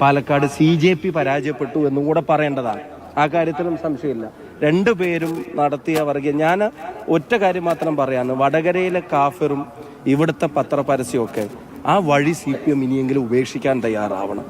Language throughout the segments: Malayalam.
പാലക്കാട് സി ജെ പി പരാജയപ്പെട്ടു എന്നും കൂടെ പറയേണ്ടതാണ്. ആ കാര്യത്തിലും സംശയമില്ല. രണ്ടു പേരും നടത്തിയ വർഗീയ ഞാൻ ഒറ്റ കാര്യം മാത്രം പറയാന്ന്. വടകരയിലെ കാഫറും ഇവിടുത്തെ പത്രപരസ്യമൊക്കെ ആ വഴി സി പി എം ഇനിയെങ്കിലും ഉപേക്ഷിക്കാൻ തയ്യാറാവണം.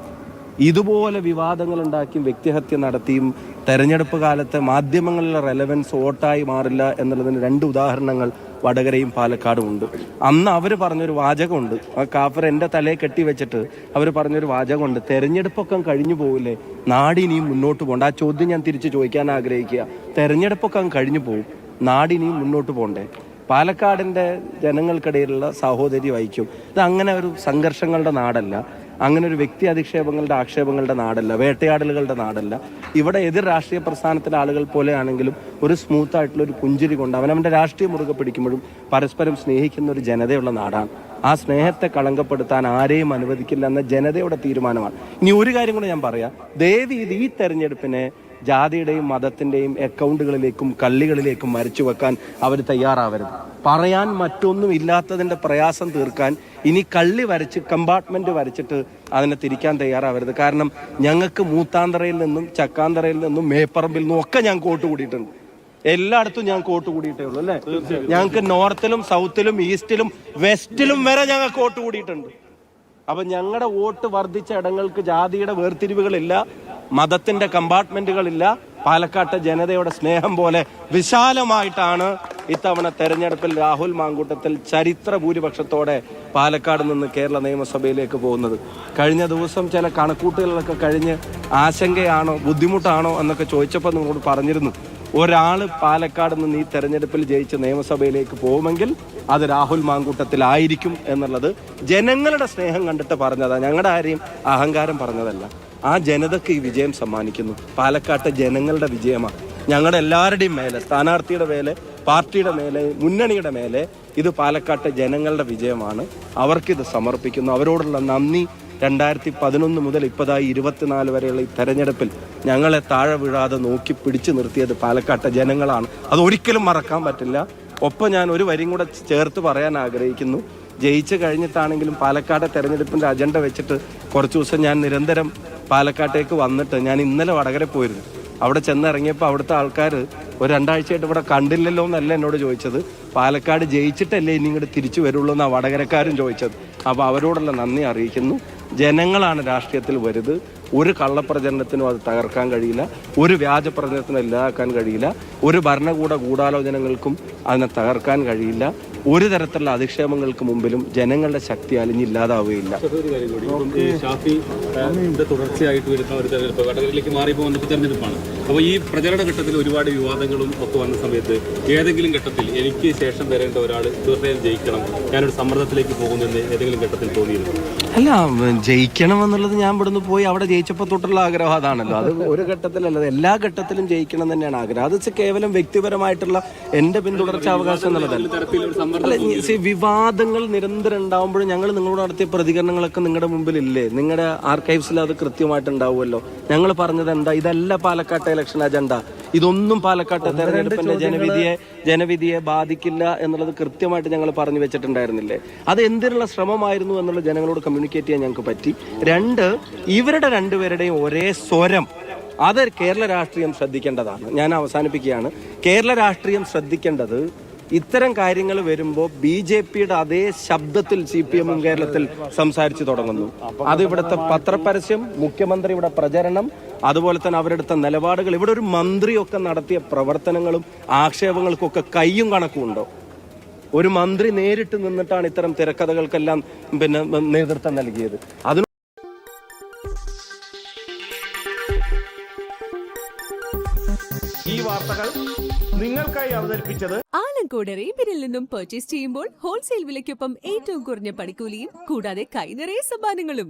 ഇതുപോലെ വിവാദങ്ങൾ ഉണ്ടാക്കിയും വ്യക്തിഹത്യ നടത്തിയും തെരഞ്ഞെടുപ്പ് കാലത്തെ മാധ്യമങ്ങളിലെ റെലവൻസ് വോട്ടായി മാറില്ല എന്നുള്ളതിന് രണ്ട് ഉദാഹരണങ്ങൾ വടകരയും പാലക്കാടും ഉണ്ട്. അന്ന് അവർ പറഞ്ഞൊരു വാചകമുണ്ട്. ആ കാഫർ എന്റെ തലയെ കെട്ടി വെച്ചിട്ട് അവർ പറഞ്ഞൊരു വാചകമുണ്ട്. തെരഞ്ഞെടുപ്പൊക്കെ കഴിഞ്ഞു പോകില്ലേ നാടിനിയും മുന്നോട്ട് പോകണ്ട. ആ ചോദ്യം ഞാൻ തിരിച്ച് ചോദിക്കാൻ ആഗ്രഹിക്കുക. തെരഞ്ഞെടുപ്പൊക്കെ കഴിഞ്ഞു പോകും നാടിനിയും മുന്നോട്ട് പോകണ്ടേ? പാലക്കാടിന്റെ ജനങ്ങൾക്കിടയിലുള്ള സഹോദരി വഹിക്കും. ഇത് അങ്ങനെ ഒരു സംഘർഷങ്ങളുടെ നാടല്ല. അങ്ങനെ ഒരു വ്യക്തി അധിക്ഷേപങ്ങളുടെ ആക്ഷേപങ്ങളുടെ നാടല്ല വേട്ടയാടലുകളുടെ നാടല്ല. ഇവിടെ എതിർ രാഷ്ട്രീയ പ്രസ്ഥാനത്തിലെ ആളുകൾ പോലെയാണെങ്കിലും ഒരു സ്മൂത്ത് ആയിട്ടുള്ള ഒരു പുഞ്ചിരി കൊണ്ട് അവനവന്റെ രാഷ്ട്രീയം മുറുകെ പിടിക്കുമ്പോഴും പരസ്പരം സ്നേഹിക്കുന്ന ഒരു ജനതയുള്ള നാടാണ്. ആ സ്നേഹത്തെ കളങ്കപ്പെടുത്താൻ ആരെയും അനുവദിക്കില്ല എന്ന ജനതയുടെ തീരുമാനമാണ്. ഇനി ഒരു കാര്യം കൂടെ ഞാൻ പറയാം. ദേവി ഈ തെരഞ്ഞെടുപ്പിനെ ജാതിയുടെയും മതത്തിന്റെയും അക്കൗണ്ടുകളിലേക്കും കള്ളികളിലേക്കും മരിച്ചു വെക്കാൻ അവർ തയ്യാറാവരുത്. പറയാൻ മറ്റൊന്നും ഇല്ലാത്തതിന്റെ പ്രയാസം തീർക്കാൻ ഇനി കള്ളി വരച്ച് കമ്പാർട്ട്മെന്റ് വരച്ചിട്ട് അതിനെ തിരിക്കാൻ തയ്യാറാവരുത്. കാരണം ഞങ്ങൾക്ക് മൂത്താന്തറയിൽ നിന്നും ചക്കാന്തറയിൽ നിന്നും മേപ്പറമ്പിൽ നിന്നും ഒക്കെ ഞാൻ കോട്ട് കൂടിയിട്ടുണ്ട്. എല്ലായിടത്തും ഞാൻ കോട്ട് കൂടിയിട്ടേ ഉള്ളൂ അല്ലേ? ഞങ്ങൾക്ക് നോർത്തിലും സൗത്തിലും ഈസ്റ്റിലും വെസ്റ്റിലും വരെ ഞങ്ങൾ കോട്ട് കൂടിയിട്ടുണ്ട്. അപ്പൊ ഞങ്ങളുടെ വോട്ട് വർദ്ധിച്ച ഇടങ്ങൾക്ക് ജാതിയുടെ വേർതിരിവുകളില്ല. മതത്തിന്റെ കമ്പാർട്ട്മെന്റുകളില്ല. പാലക്കാട്ട് ജനതയുടെ സ്നേഹം പോലെ വിശാലമായിട്ടാണ് ഇത്തവണ തെരഞ്ഞെടുപ്പിൽ രാഹുൽ മാങ്കൂട്ടത്തിൽ ചരിത്ര ഭൂരിപക്ഷത്തോടെ പാലക്കാട് നിന്ന് കേരള നിയമസഭയിലേക്ക് പോകുന്നത്. കഴിഞ്ഞ ദിവസം ചില കണക്കൂട്ടുകളിലൊക്കെ കഴിഞ്ഞ് ആശങ്കയാണോ ബുദ്ധിമുട്ടാണോ എന്നൊക്കെ ചോദിച്ചപ്പോൾ നിങ്ങളോട് പറഞ്ഞിരുന്നു. ഒരാൾ പാലക്കാട് നിന്ന് ഈ തെരഞ്ഞെടുപ്പിൽ ജയിച്ച് നിയമസഭയിലേക്ക് പോകുമെങ്കിൽ അത് രാഹുൽ മാങ്കൂട്ടത്തിലായിരിക്കും എന്നുള്ളത് ജനങ്ങളുടെ സ്നേഹം കണ്ടിട്ട് പറഞ്ഞതാണ് ഞങ്ങളുടെ ആരെയും അഹങ്കാരം പറഞ്ഞതല്ല. ആ ജനതയ്ക്ക് ഈ വിജയം സമ്മാനിക്കുന്നു. പാലക്കാട്ടെ ജനങ്ങളുടെ വിജയമാണ് ഞങ്ങളുടെ എല്ലാവരുടെയും മേലെ സ്ഥാനാർത്ഥിയുടെ മേലെ പാർട്ടിയുടെ മേലെ മുന്നണിയുടെ മേലെ ഇത് പാലക്കാട്ടെ ജനങ്ങളുടെ വിജയമാണ്. അവർക്കിത് സമർപ്പിക്കുന്നു. അവരോടുള്ള നന്ദി. രണ്ടായിരത്തി പതിനൊന്ന് മുതൽ ഇപ്പതായി ഇരുപത്തിനാല് വരെയുള്ള ഈ തെരഞ്ഞെടുപ്പിൽ ഞങ്ങളെ താഴെ വീഴാതെ നോക്കി പിടിച്ചു നിർത്തിയത് പാലക്കാട്ടെ ജനങ്ങളാണ്. അത് ഒരിക്കലും മറക്കാൻ പറ്റില്ല. ഒപ്പം ഞാൻ ഒരു വരിയും കൂടെ ചേർത്ത് പറയാൻ ആഗ്രഹിക്കുന്നു. ജയിച്ചു കഴിഞ്ഞിട്ടാണെങ്കിലും പാലക്കാട് തെരഞ്ഞെടുപ്പിന്റെ അജണ്ട വെച്ചിട്ട് കുറച്ച് ദിവസം ഞാൻ നിരന്തരം പാലക്കാട്ടേക്ക് വന്നിട്ട് ഞാൻ ഇന്നലെ വടകര പോയിരുന്നു. അവിടെ ചെന്നിറങ്ങിയപ്പോൾ അവിടുത്തെ ആൾക്കാർ ഒരു രണ്ടാഴ്ചയായിട്ട് ഇവിടെ കണ്ടില്ലല്ലോ എന്നല്ല എന്നോട് ചോദിച്ചത്. പാലക്കാട് ജയിച്ചിട്ടല്ലേ ഇനി ഇങ്ങോട്ട് തിരിച്ചു വരുള്ളൂ എന്നാണ് വടകരക്കാരും ചോദിച്ചത്. അപ്പോൾ അവരോടുള്ള നന്ദി അറിയിക്കുന്നു. ജനങ്ങളാണ് രാഷ്ട്രീയത്തിൽ വരുത് ഒരു കള്ളപ്രചരണത്തിനും അത് തകർക്കാൻ കഴിയില്ല. ഒരു വ്യാജ പ്രചരണത്തിനും ഇല്ലാതാക്കാൻ കഴിയില്ല. ഒരു ഭരണകൂട ഗൂഢാലോചനകൾക്കും അതിനെ തകർക്കാൻ കഴിയില്ല. ഒരു തരത്തിലുള്ള അധിക്ഷേപങ്ങൾക്ക് മുമ്പിലും ജനങ്ങളുടെ ശക്തി അലിഞ്ഞില്ലാതാവുകയില്ല. ഷാഫി തുടർച്ചയായിട്ട് വരുന്ന ഒരു തെരഞ്ഞെടുപ്പ് വടകരയിലേക്ക് മാറിയപ്പോൾ തെരഞ്ഞെടുപ്പാണ്. അപ്പോൾ ഈ പ്രചരണ ഘട്ടത്തിൽ ഒരുപാട് വിവാദങ്ങളും ഒക്കെ വന്ന സമയത്ത് ഏതെങ്കിലും ഘട്ടത്തിൽ എനിക്ക് ശേഷം വരേണ്ട ഒരാൾ തീർച്ചയായും ജയിക്കണം ഞാനൊരു സമ്മർദ്ദത്തിലേക്ക് പോകുന്നെന്ന് ഏതെങ്കിലും ഘട്ടത്തിൽ തോന്നിയിരുന്നു? അല്ല ജയിക്കണം എന്നുള്ളത് ഞാൻ ഇവിടുന്ന് പോയി അവിടെ ജയിച്ചപ്പോൾ തൊട്ടുള്ള ആഗ്രഹം അതാണല്ലോ. അത് ഒരു ഘട്ടത്തിലല്ല എല്ലാ ഘട്ടത്തിലും ജയിക്കണം തന്നെയാണ് ആഗ്രഹം. അത് കേവലം വ്യക്തിപരമായിട്ടുള്ള എന്റെ പിന്തുടർച്ചാവകാശം എന്നുള്ളതല്ല. അല്ല വിവാദങ്ങൾ നിരന്തരം ഉണ്ടാവുമ്പോഴും ഞങ്ങൾ നിങ്ങളോട് നടത്തിയ പ്രതികരണങ്ങളൊക്കെ നിങ്ങളുടെ മുമ്പിൽ ഇല്ലേ നിങ്ങളുടെ ആർക്കൈവ്സിൽ അത് കൃത്യമായിട്ട് ഉണ്ടാവുമല്ലോ. ഞങ്ങൾ പറഞ്ഞത് എന്താ? ഇതല്ല പാലക്കാട്ടെ ഇലക്ഷൻ അജണ്ട ഇതൊന്നും പാലക്കാട്ടെ തെരഞ്ഞെടുപ്പിന്റെ ജനവിധിയെ ജനവിധിയെ ബാധിക്കില്ല എന്നുള്ളത് കൃത്യമായിട്ട് ഞങ്ങൾ പറഞ്ഞു വെച്ചിട്ടുണ്ടായിരുന്നില്ലേ? അത് എന്തിനുള്ള ശ്രമമായിരുന്നു എന്നുള്ള ജനങ്ങളോട് കമ്മ്യൂണിക്കേറ്റ് ചെയ്യാൻ ഞങ്ങൾക്ക് പറ്റി. രണ്ട് ഇവരുടെ രണ്ടുപേരുടെയും ഒരേ സ്വരം. അത് കേരള രാഷ്ട്രീയം ശ്രദ്ധിക്കേണ്ടതാണ്. ഞാൻ അവസാനിപ്പിക്കുകയാണ്. കേരള രാഷ്ട്രീയം ശ്രദ്ധിക്കേണ്ടത് ഇത്തരം കാര്യങ്ങൾ വരുമ്പോൾ ബി ജെ പിയുടെ അതേ ശബ്ദത്തിൽ സി പി എമ്മും കേരളത്തിൽ സംസാരിച്ചു തുടങ്ങുന്നു. അത് ഇവിടുത്തെ പത്രപരസ്യം മുഖ്യമന്ത്രിയുടെ പ്രചരണം അതുപോലെ തന്നെ അവരെടുത്ത നിലപാടുകൾ. ഇവിടെ ഒരു മന്ത്രിയൊക്കെ നടത്തിയ പ്രവർത്തനങ്ങളും ആക്ഷേപങ്ങൾക്കൊക്കെ കയ്യും കണക്കുമുണ്ടോ ഒരു മന്ത്രി നേരിട്ട് നിന്നിട്ടാണ് ഇത്തരം തിരക്കഥകൾക്കെല്ലാം പിന്നെ നേതൃത്വം നൽകിയത്. അതിന് ഈ വാർത്തകൾ നിങ്ങൾക്കായി അവതരിപ്പിച്ചത് ആലങ്കോട് റേബിനിൽ നിന്നും പർച്ചേസ് ചെയ്യുമ്പോൾ ഹോൾസെയിൽ വിലയ്ക്കൊപ്പം ഏറ്റവും കുറഞ്ഞ പണിക്കൂലിയും കൂടാതെ കൈനിറയെ സമ്മാനങ്ങളും.